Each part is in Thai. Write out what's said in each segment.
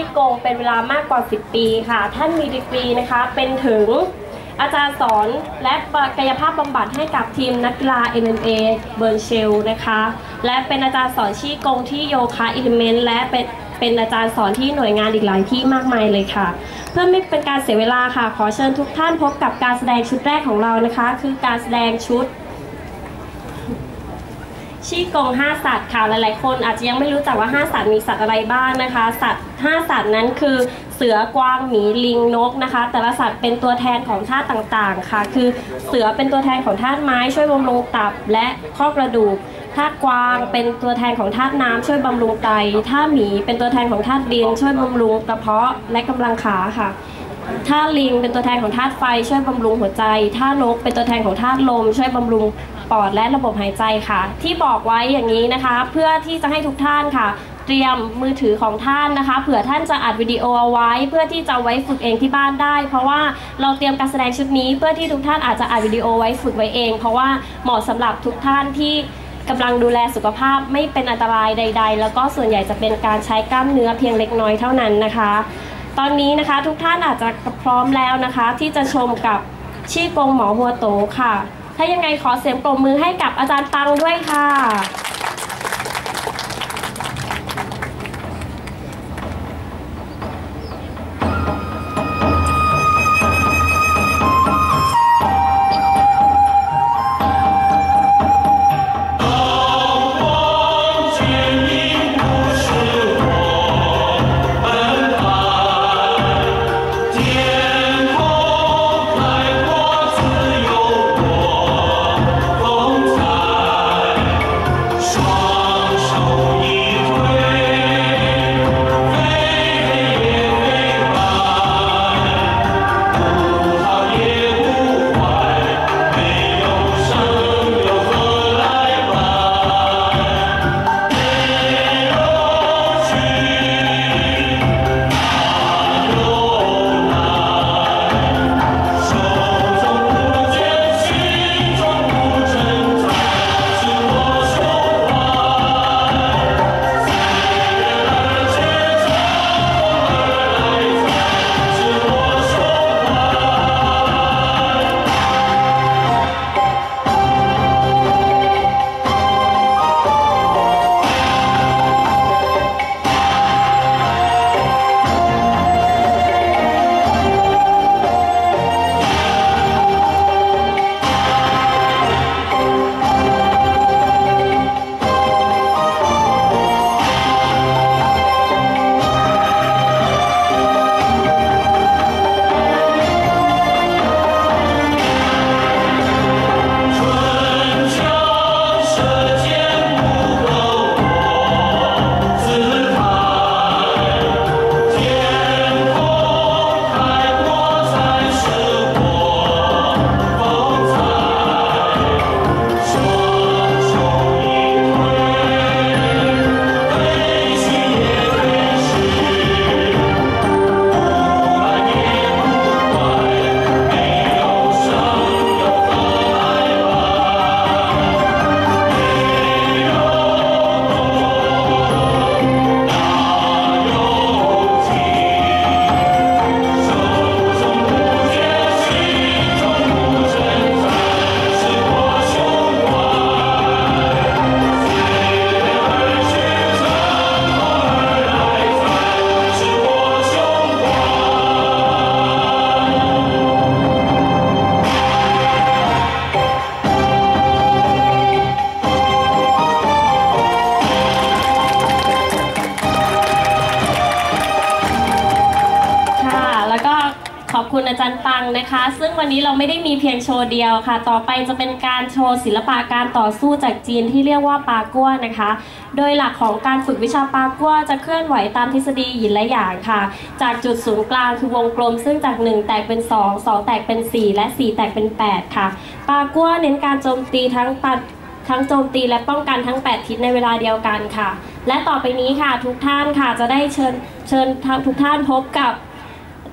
ที่โกงเป็นเวลามากกว่า 10 ปีค่ะ ท่านมีดีกรีนะคะ เป็นถึงอาจารย์สอนและกายภาพบำบัดให้กับทีมนักกีฬา MMA เบิร์นเชลนะคะ และเป็นอาจารย์สอนชี้กงที่โยคะอิเลเมนต์และเป็นเป็นอาจารย์สอนที่หน่วยงานอีกหลายที่มากมายเลยค่ะ เพื่อไม่เป็นการเสียเวลาค่ะ ขอเชิญทุกท่านพบกับการแสดงชุดแรกของเรานะคะ คือการแสดงชุด ชี้กงห้าสัตว์ค่ะหลายๆ คนอาจจะยังไม่รู้จักว่าห้าสัตว์มีสัตว์อะไรบ้างนะคะสัตว์ห้าสัตว์นั้นคือเสือกวางหมีลิงนกนะคะ แต่ละสัตว์เป็นตัวแทนของธาตุต่างๆค่ะ คือเสือเป็นตัวแทนของธาตุไม้ช่วยบำรุงตับและข้อกระดูกธาตุกวางเป็นตัวแทนของธาตุน้ำช่วยบำรุงไตธาตุหมีเป็นตัวแทนของธาตุดินช่วยบำรุงกระเพาะและกำลังขาค่ะ ท่าลิงเป็นตัวแทนของธาตุไฟช่วยบำรุงหัวใจท่านกเป็นตัวแทนของธาตุลม ช่วยบำรุงปอดและระบบหายใจค่ะ ที่บอกไว้อย่างนี้นะคะ เพื่อที่จะให้ทุกท่านค่ะ เตรียมมือถือของท่านนะคะเผื่อท่านจะอัดวิดีโอเอาไว้ เพื่อที่จะไว้ฝึกเองที่บ้านได้ เพราะว่าเราเตรียมการแสดงชุดนี้ เพื่อที่ทุกท่านอาจจะอัดวิดีโอไว้ฝึกไว้เอง เพราะว่าเหมาะสำหรับทุกท่านที่กำลังดูแลสุขภาพไม่เป็นอันตรายใด ๆ แล้วก็ส่วนใหญ่จะเป็นการใช้กล้ามเนื้อเพียงเล็กน้อยเท่านั้นนะคะ ตอนนี้นะคะทุกท่านอาจจะพร้อมแล้วนะคะ ที่จะชมกับชี่กงหมอหัวโตค่ะ ถ้ายังไงขอเสียงปรบมือให้กับอาจารย์ตังด้วยค่ะค่ะ นะคะ ซึ่งวันนี้เราไม่ได้มีเพียงโชว์เดียวค่ะ ต่อไปจะเป็นการโชว์ศิลปะการต่อสู้จากจีนที่เรียกว่าปากั้วนะคะ โดยหลักของการฝึกวิชาปากั้วจะเคลื่อนไหวตามทฤษฎีหยินและหยางค่ะ จากจุดศูนย์กลางคือวงกลม ซึ่งจาก 1 แตกเป็น 2 2 แตกเป็น 4 และ 4 แตกเป็น 8 ค่ะ ปากั้วเน้นการโจมตีทั้งปัดทั้งโจมตีและป้องกันทั้ง 8 ทิศในเวลาเดียวกันค่ะ และต่อไปนี้ค่ะทุกท่านค่ะจะได้เชิญเชิญทุกท่านพบกับ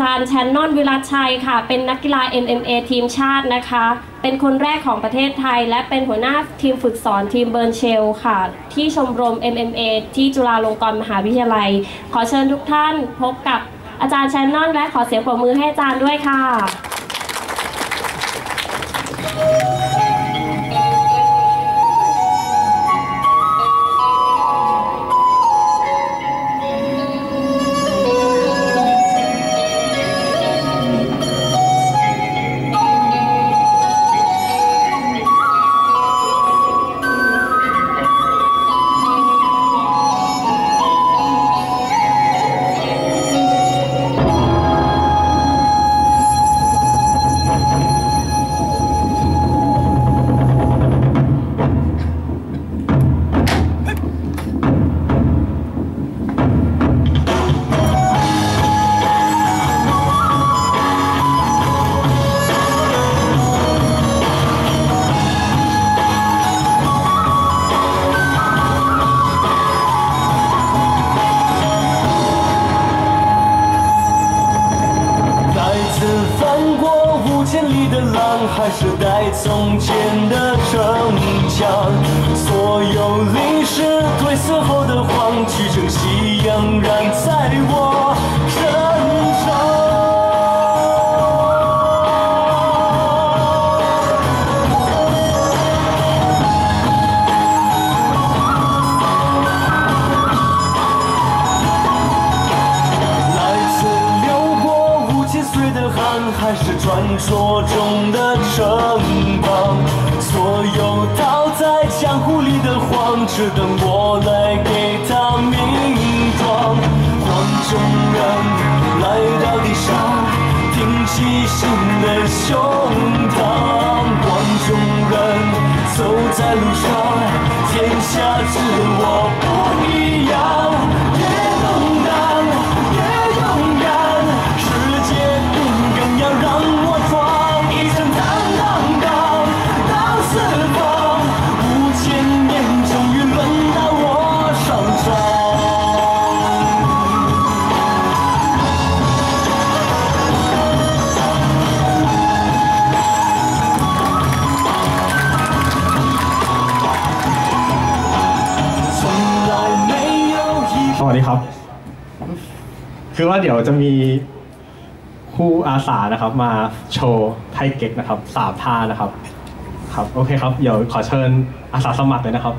จารย์แชนนอนวิรัชัยค่ะ เป็นนักกีฬา MMA ทีมชาตินะคะ เป็นคนแรกของประเทศไทย และเป็นหัวหน้าทีมฝึกสอนทีมเบิร์นเชลค่ะ ที่ชมรม MMA ที่จุฬาลงกรณ์มหาวิทยาลัย ขอเชิญทุกท่านพบกับอาจารย์แชนนอนและขอเสียงปรบมือให้อาจารย์ด้วยค่ะ 千里的浪，还是带从前的城墙。所有历史褪色后的黄，聚成夕阳，染在我让，我来给他名状。黄种人来到地上，挺起新的胸膛。黄种人走在路上， ว่าเดี๋ยวจะมีผู้อาสานะครับ มาโชว์ไทยเก๊กนะครับสามท่านะครับ ครับโอเคครับเดี๋ยวขอเชิญอาสาสมัครเลยนะครับ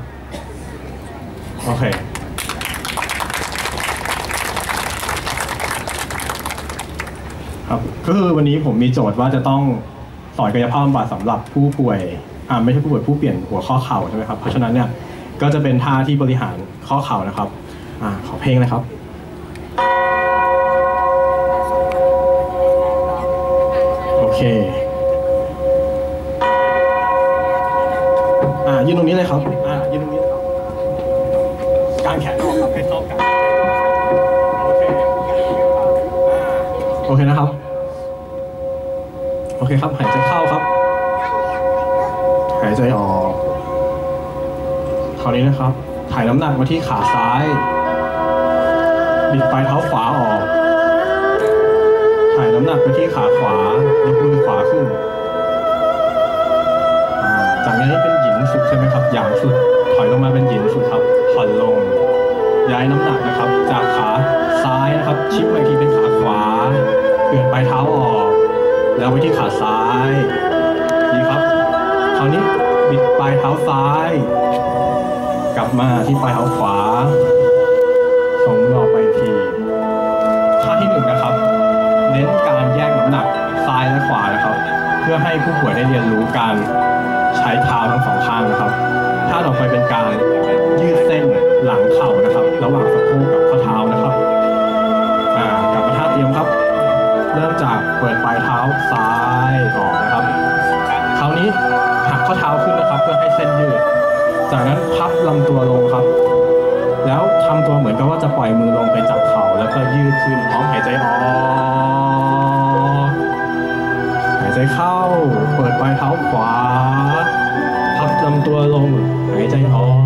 โอเคครับก็คือวันนี้ผมมีโจทย์ว่าจะต้องสอนกายภาพบำบัดสำหรับผู้ป่วยอ่าไม่ใช่ผู้ป่วยผู้เปลี่ยนหัวข้อเข่าใช่ไหมครับเพราะฉะนั้นเนี่ยก็จะเป็นท่าที่บริหารข้อเข่านะครับอ่าขอเพลงนะครับ ยืนตรงนี้เลยครับอ่ายืนตรงนี้เลยครับกางแขนออกครับให้เท่ากันโอเคอ่าโอเคนะครับ โอเคครับ หายใจเข้าครับ หายใจออก คราวนี้นะครับ ถ่ายน้ำหนักมาที่ขาซ้ายบิดปลายเท้าขวาออก ถ่ายน้ำหนักไปที่ขาขวายกมือขวาขึ้นอ่า จากนั้นให้เป็นหยินสุดใช่ไหมครับหยางสุด ถอยลงมาเป็นหยินสุดครับผ่อนลง ย้ายน้ำหนักนะครับ จากขาซ้ายนะครับชิปไปทีเป็นขาขวาเปลี่ยนปลายเท้าออก แล้วไปที่ขาซ้ายดีครับคราวนี้บิดปลายเท้าซ้าย กลับมาที่ปลายเท้าขวาส่งมืออกไปทีท่าที่หนึ่งนะครับ เน้นการแยกน้ำหนักซ้ายและขวานะครับ เพื่อให้ผู้ป่วยได้เรียนรู้การ ใช้เท้าทั้งสองข้างนะครับ ท่าต่อไปเป็นการยืดเส้นหลังเข่านะครับ ระหว่างสะโพกกับข้อเท้านะครับอ่ากลับมาท่าเตรียมครับ เริ่มจากเปิดปลายเท้าซ้ายออกนะครับ คราวนี้หักข้อเท้าขึ้นนะครับ เพื่อให้เส้นยืด จากนั้นพับลำตัวลง เข้าเปิดปลายเท้าขวา พับลำตัวลง หายใจออก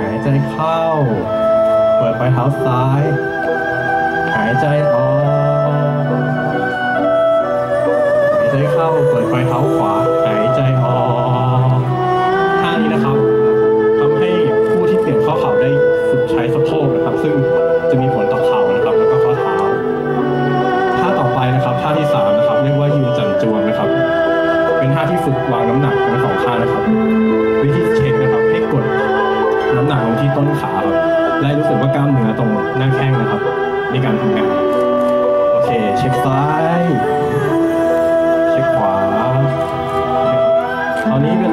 หายใจเข้า เปิดปลายเท้าซ้าย หายใจออก หายใจเข้า เปิดปลายเท้าขวา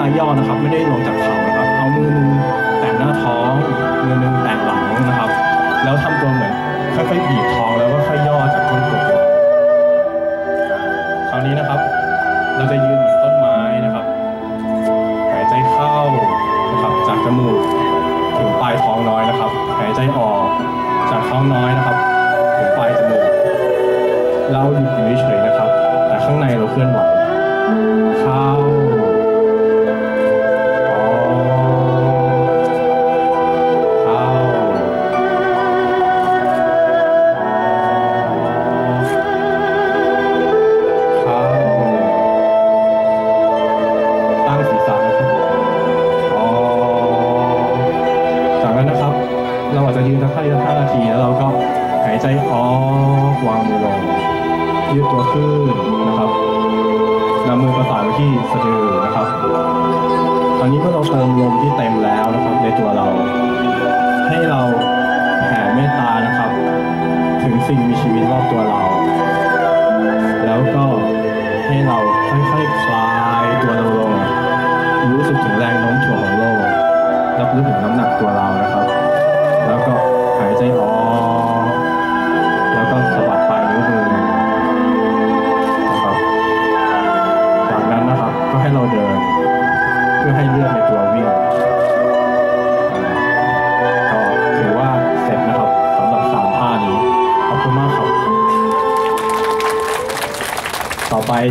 าย่อนะครับ ไม่ได้ลงจากเข่านะครับ เอามือหนึงแตะหน้าท้อง มือหนึงแตะหลังนะครับ แล้วทำตัวเหมือนค่อยๆบีบท้องแล้วก็ค่อยย่อจากก้นกบคราวนี้นะครับ เราจะยืนเหมือนต้นไม้นะครับ หายใจเข้านะครับ จากจมูกถึงปลายท้องน้อยนะครับ หายใจออกจากท้องน้อยนะครับถึงปลายจมูกเราหยุดอยู่เฉยๆนะครับ แต่ข้างในเราเคลื่อนไหวเข้า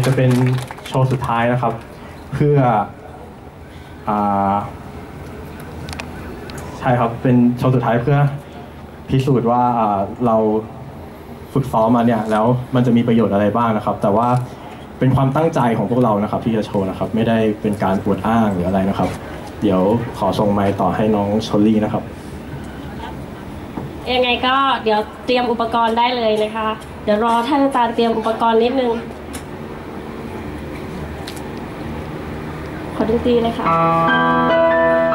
จะเป็นโชว์สุดท้ายนะครับ เพื่ออใช่ครับเป็นโชว์สุดท้ายเพื่อพิสูจน์ว่าอ่าเราฝึกซ้อมมาเนี่ยแล้วมันจะมีประโยชน์อะไรบ้างนะครับ แต่ว่าเป็นความตั้งใจของพวกเรานะครับ ที่จะโชว์นะครับ ไม่ได้เป็นการอวดอ้างหรืออะไรนะครับ เดี๋ยวขอส่งไมค์ต่อให้น้องชลลี่นะครับยังไงก็เดี๋ยวเตรียมอุปกรณ์ได้เลยนะคะ เดี๋ยวรอท่านอาจารย์เตรียมอุปกรณ์นิดนึง ขอดนตรีเลยค่ะ